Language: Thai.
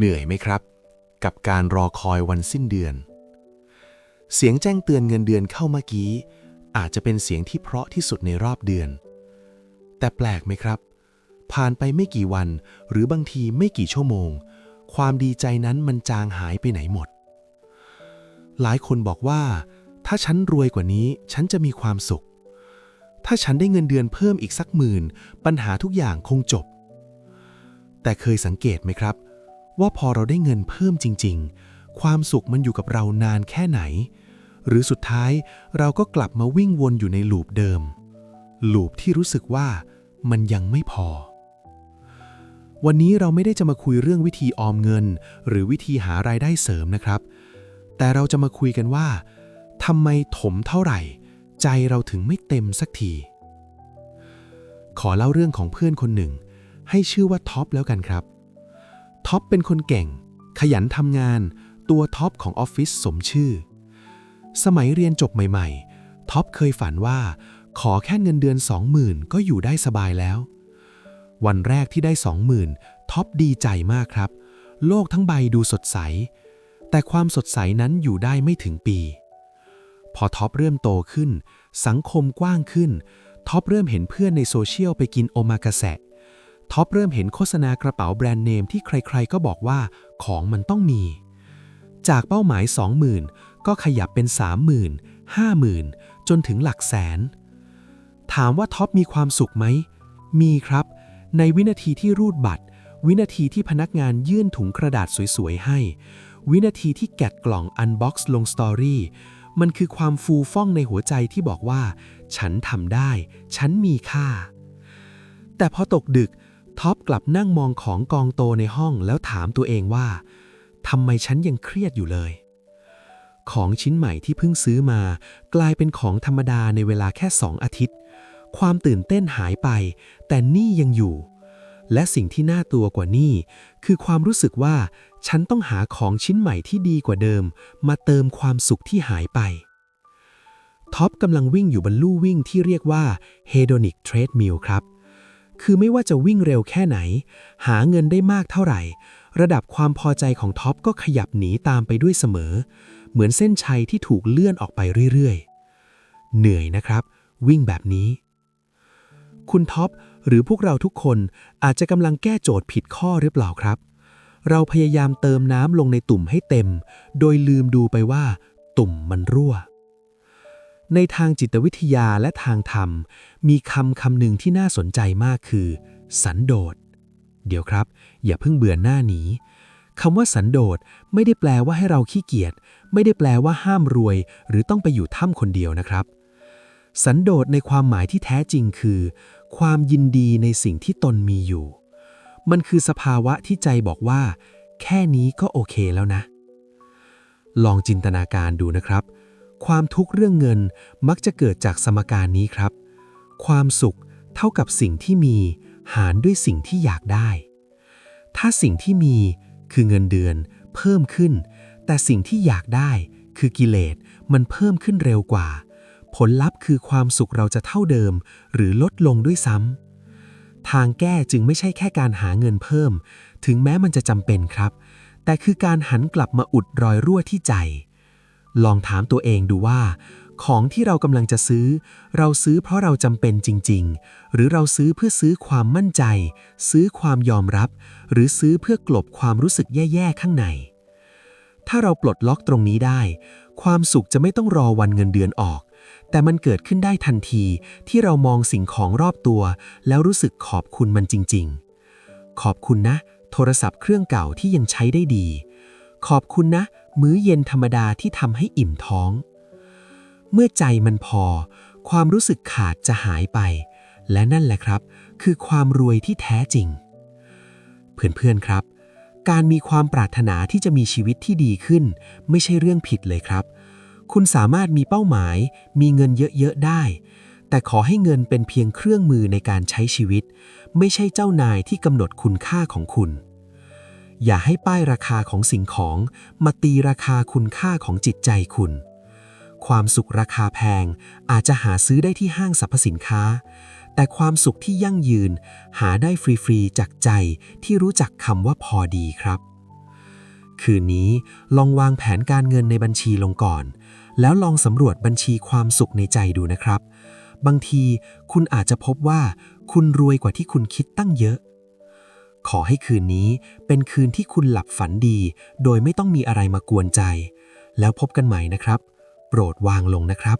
เหนื่อยไหมครับ กับการรอคอยวันสิ้นเดือน เสียงแจ้งเตือนเงินเดือนเข้าเมื่อกี้ อาจจะเป็นเสียงที่เพราะที่สุดในรอบเดือน แต่แปลกไหมครับ ผ่านไปไม่กี่วัน หรือบางทีไม่กี่ชั่วโมง ความดีใจนั้นมันจางหายไปไหนหมด หลายคนบอกว่า ถ้าฉันรวยกว่านี้ฉันจะมีความสุข ถ้าฉันได้เงินเดือนเพิ่มอีกสักหมื่น ปัญหาทุกอย่างคงจบ แต่เคยสังเกตไหมครับ ว่าพอเราได้เงินเพิ่มจริง ๆ ความสุขมันอยู่กับเรานานแค่ไหน หรือสุดท้ายเราก็กลับมาวิ่งวนอยู่ในลูปเดิม ลูปที่รู้สึกว่ามันยังไม่พอ วันนี้เราไม่ได้จะมาคุยเรื่องวิธีออมเงิน หรือวิธีหารายได้เสริมนะครับ แต่เราจะมาคุยกันว่าทำไมถมเท่าไหร่ ใจเราถึงไม่เต็มสักที ขอเล่าเรื่องของเพื่อนคนหนึ่ง ให้ชื่อว่าท็อปแล้วกันครับ ท็อปเป็นคนเก่ง ขยันทำงาน ตัวท็อปของออฟฟิศสมชื่อ สมัยเรียนจบใหม่ๆ ท็อปเคยฝันว่า ขอแค่เงินเดือน 20,000 ก็อยู่ได้สบายแล้ว วันแรกที่ได้ 20,000 ท็อปดีใจมากครับ โลกทั้งใบดูสดใส แต่ความสดใสนั้นอยู่ได้ไม่ถึงปี พอท็อปเริ่มโตขึ้น สังคมกว้างขึ้น ท็อปเริ่มเห็นเพื่อนในโซเชียลไปกินโอมากาเสะ ท็อปเริ่มเห็นโฆษณากระเป๋าแบรนด์เนมที่ใครๆ ก็บอกว่าของมันต้องมี จากเป้าหมาย 20,000 ก็ขยับเป็น 30,000 50,000 จนถึงหลักแสน ถามว่าท็อปมีความสุขไหม มีครับ ในวินาทีที่รูดบัตร วินาทีที่พนักงานยื่นถุงกระดาษสวยๆให้ วินาทีที่แกะกล่องอันบ็อกซ์ลงสตอรี่มันคือความฟูฟ่องในหัวใจที่บอกว่า ฉันทำได้ ฉันมีค่า แต่พอตกดึก ท็อปกลับนั่งมองของกองโตในห้องแล้วถามตัวเองว่าทำไมฉันยังเครียดอยู่เลย ของชิ้นใหม่ที่เพิ่งซื้อมา กลายเป็นของธรรมดาในเวลาแค่สองอาทิตย์ ความตื่นเต้นหายไป แต่นี่ยังอยู่ และสิ่งที่น่าตัวกว่านี่ คือความรู้สึกว่า ฉันต้องหาของชิ้นใหม่ที่ดีกว่าเดิม มาเติมความสุขที่หายไปท็อปกำลังวิ่งอยู่บนลู่วิ่งที่เรียกว่า hedonic treadmill ครับ คือไม่ว่าจะวิ่งเร็วแค่ไหน หาเงินได้มากเท่าไหร่ ระดับความพอใจของท็อปก็ขยับหนีตามไปด้วยเสมอ เหมือนเส้นชัยที่ถูกเลื่อนออกไปเรื่อยๆ เหนื่อยนะครับ วิ่งแบบนี้ คุณท็อปหรือพวกเราทุกคนอาจจะกำลังแก้โจทย์ผิดข้อหรือเปล่าครับ เราพยายามเติมน้ำลงในตุ่มให้เต็ม โดยลืมดูไปว่า ตุ่มมันรั่ว ในทางจิตวิทยาและทางธรรม มีคำคำหนึ่งที่น่าสนใจมากคือ สันโดษ เดี๋ยวครับ อย่าเพิ่งเบื่อหน้าหนีคำว่าสันโดษไม่ได้แปลว่าให้เราขี้เกียจ ไม่ได้แปลว่าห้ามรวย หรือต้องไปอยู่ถ้ำคนเดียวนะครับ สันโดษในความหมายที่แท้จริงคือ ความยินดีในสิ่งที่ตนมีอยู่ มันคือสภาวะที่ใจบอกว่า แค่นี้ก็โอเคแล้วนะ ลองจินตนาการดูนะครับ ความทุกข์เรื่องเงินมักจะเกิดจากสมการนี้ครับ ความสุขเท่ากับสิ่งที่มีหารด้วยสิ่งที่อยากได้ ถ้าสิ่งที่มีคือเงินเดือนเพิ่มขึ้น แต่สิ่งที่อยากได้คือกิเลสมันเพิ่มขึ้นเร็วกว่า ผลลัพธ์คือความสุขเราจะเท่าเดิม หรือลดลงด้วยซ้ำทางแก้จึงไม่ใช่แค่การหาเงินเพิ่ม ถึงแม้มันจะจำเป็นครับ แต่คือการหันกลับมาอุดรอยรั่วที่ใจ ลองถามตัวเองดูว่า ของที่เรากำลังจะซื้อ เราซื้อเพราะเราจำเป็นจริง ๆ หรือเราซื้อเพื่อซื้อความมั่นใจ ซื้อความยอมรับ หรือซื้อเพื่อกลบความรู้สึกแย่ๆข้างใน ถ้าเราปลดล็อกตรงนี้ได้ ความสุขจะไม่ต้องรอวันเงินเดือนออก แต่มันเกิดขึ้นได้ทันทีที่เรามองสิ่งของรอบตัว แล้วรู้สึกขอบคุณมันจริง ๆ ขอบคุณนะ โทรศัพท์เครื่องเก่าที่ยังใช้ได้ดี ขอบคุณนะ มื้อเย็นธรรมดาที่ทำให้อิ่มท้อง เมื่อใจมันพอ ความรู้สึกขาดจะหายไป และนั่นแหละครับ คือความรวยที่แท้จริง เพื่อนๆครับ การมีความปรารถนาที่จะมีชีวิตที่ดีขึ้น ไม่ใช่เรื่องผิดเลยครับ คุณสามารถมีเป้าหมาย มีเงินเยอะๆได้ แต่ขอให้เงินเป็นเพียงเครื่องมือในการใช้ชีวิต ไม่ใช่เจ้านายที่กำหนดคุณค่าของคุณ อย่าให้ป้ายราคาของสิ่งของ มาตีราคาคุณค่าของจิตใจคุณ ความสุขราคาแพงอาจจะหาซื้อได้ที่ห้างสรรพสินค้า แต่ความสุขที่ยั่งยืน หาได้ฟรีๆจากใจที่รู้จักคำว่าพอดีครับ คืนนี้ลองวางแผนการเงินในบัญชีลงก่อน แล้วลองสำรวจบัญชีความสุขในใจดูนะครับ บางทีคุณอาจจะพบว่า คุณรวยกว่าที่คุณคิดตั้งเยอะ ขอให้คืนนี้เป็นคืนที่คุณหลับฝันดี โดยไม่ต้องมีอะไรมากวนใจ แล้วพบกันใหม่นะครับ โปรดวางลงนะครับ